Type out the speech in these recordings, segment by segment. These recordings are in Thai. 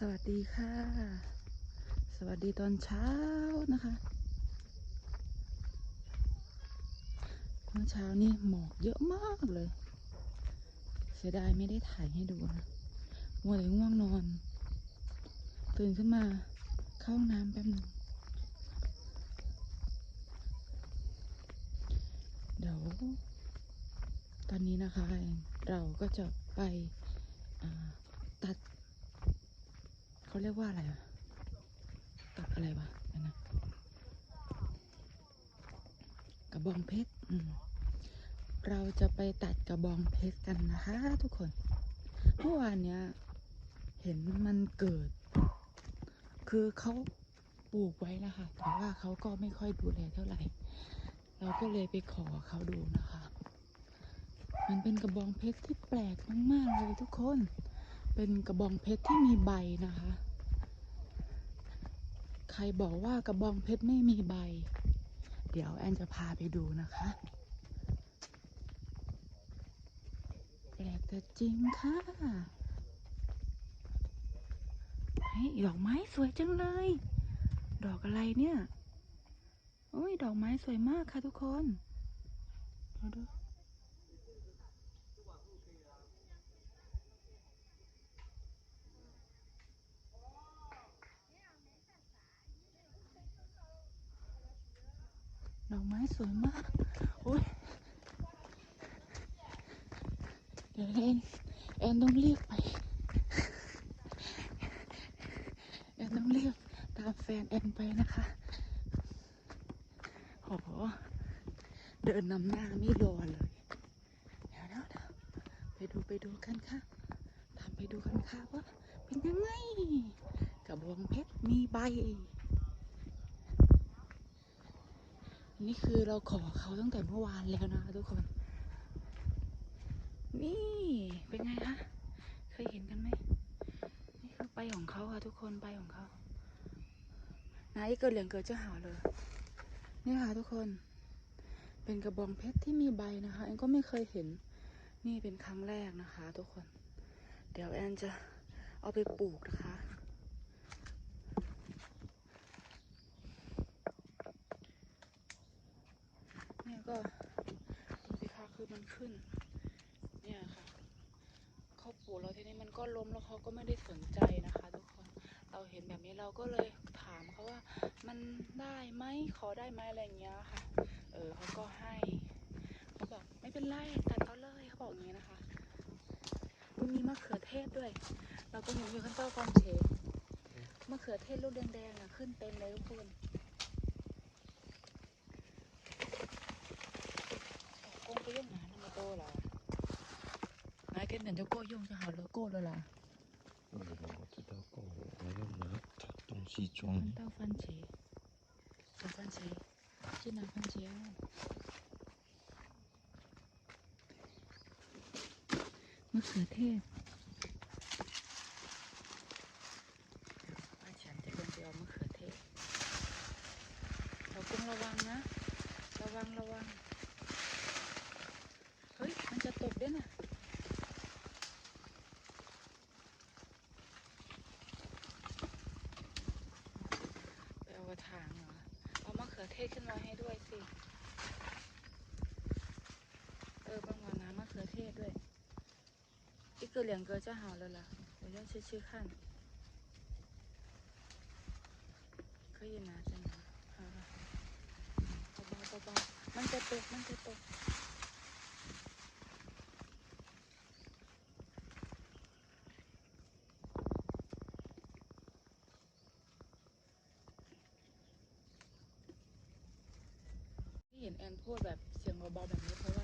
สวัสดีค่ะ สวัสดีตอนเช้านะคะเมื่อเช้านี่หมอกเยอะมากเลย เสียดายไม่ได้ถ่ายให้ดูนะมัวแต่ง่วงนอน ตื่นขึ้นมาเข้าห้องน้ำแป๊บหนึงเดี๋ยว ตอนนี้นะคะเราก็จะไปตัด เขาเรียกว่าอะไรอะตัดอะไรวะนะกระบองเพชรอืมเราจะไปตัดกระบองเพชรกันนะคะ ทุกคน เมื่อวานเนี้ย เห็นมันเกิด คือเขาปลูกไว้นะคะแต่ว่าเขาก็ไม่ค่อยดูแลเท่าไหร่ เราก็เลยไปขอเขาดูนะคะ มันเป็นกระบองเพชรที่แปลกมากๆเลยทุกคน เป็นกระบองเพชรที่มีใบนะคะ ใครบอกว่ากระบองเพชรไม่มีใบ เดี๋ยวแอนจะพาไปดูนะคะแปลกแต่จริงค่ะเฮ้ดอกไม้สวยจังเลย ดอกอะไรเนี่ย โอ้ย ดอกไม้สวยมากค่ะทุกคน ดูดู ดอกไม้สวยมากโอ้ยเดี๋ยวแอนแอนต้องรีบไปแอนต้องรีบตามแฟนแอนไปนะคะโหเดินนำหน้าไม่รอเลยเดี๋ยวเดี๋ยวเดี๋ยวไปดูไปดูกันค่ะตามไปดูกันค่ะว่าเป็นยังไงกระบองเพชรมีใบ นี่คือเราขอเขาตั้งแต่เมื่อวานแล้วนะทุกคน นี่เป็นไงคะ เคยเห็นกันไหม นี่คือใบของเขาค่ะทุกคนใบของเขานายเกิดเหลืองเกิดเจ้าหาวเลย นี่ค่ะทุกคน เป็นกระบองเพชรที่มีใบนะคะแอนก็ไม่เคยเห็น นี่เป็นครั้งแรกนะคะ ทุกคน เดี๋ยวแอนจะเอาไปปลูกนะคะ เนี่ย ก็ดูสิคะคือมันขึ้น เนี่ยค่ะเขาปลูกแล้วทีนี้มันก็ล้มแล้วเขาก็ไม่ได้สนใจนะคะ ทุกคนเราเห็นแบบนี้เราก็เลยถามเขาว่า มันได้ไหมขอได้ไหมอะไรเงี้ยค่ะ เออเขาก็ให้เขาบอกไม่เป็นไรตัดเอาเลยเขาบอกอย่างนี้นะคะมันมีมะเขือเทศด้วย เราก็เห็นอยู่ข้างใต้ความเฉดมะเขือเทศลูกแดงๆอะขึ้นเต็มเลยทุกคน 来给人家够用就好了，够了啦。嗯，我知道够了，我要拿东西装。看到番茄，小番茄，去拿番茄哦。มะเขือเทศ 个两个就好了啦，我要去去看。可以拿着拿，好了，包包包包，มันจะตกมันจะตก ที่เห็นแอนพูดแบบเสียงเบาๆแบบนี้เพราะว่า า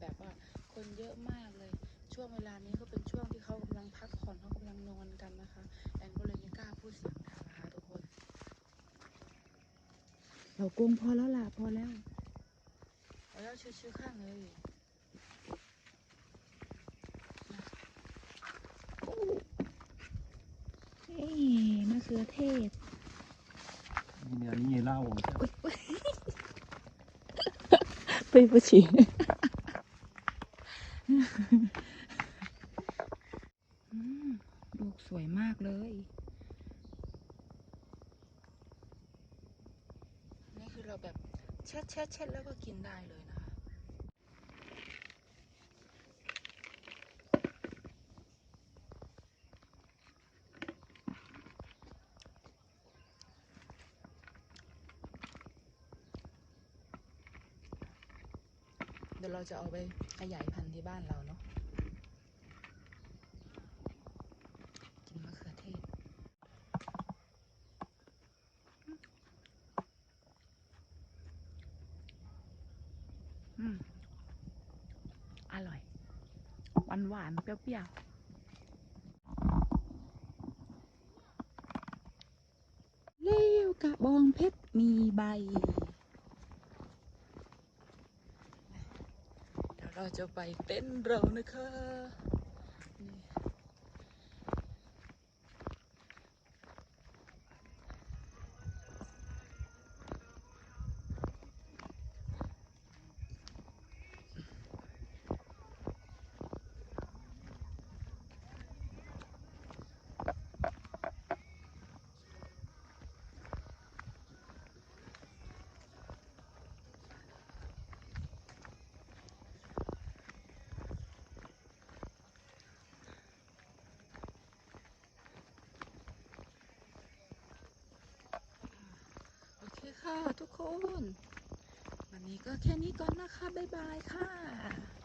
แบบว่าคนเยอะมากเลย ช่วงเวลานี้ก็เป็นช่วงที่เขากำลังพักผ่อนเขากำลังนอนกันนะคะแอนก็เลยไม่กล้าพูดเสียงดังนะคะทุกคน เรากงพอแล้วล่ะพอแล้วพอแล้วชิวๆข้างเลยเฮ้ยมะเขือเทศนี่เนี่ยนี่เหล่าไปผู้ชี คือเราแบบเช็ดเช็ดเช็ดแล้วก็กินได้เลยนะคะ เดี๋ยวเราจะเอาไปขยายพันธุ์ที่บ้านเราเนาะ กินมะเขือเทศ อืม อร่อย หวานหวานๆเปรี้ยวๆเลี้ยวกระบองเพชรมีใบ เดี๋ยวเราจะไปเต้นเรานะคะ ค่ะทุกคน วันนี้ก็แค่นี้ก่อนนะคะ บ๊ายบายค่ะ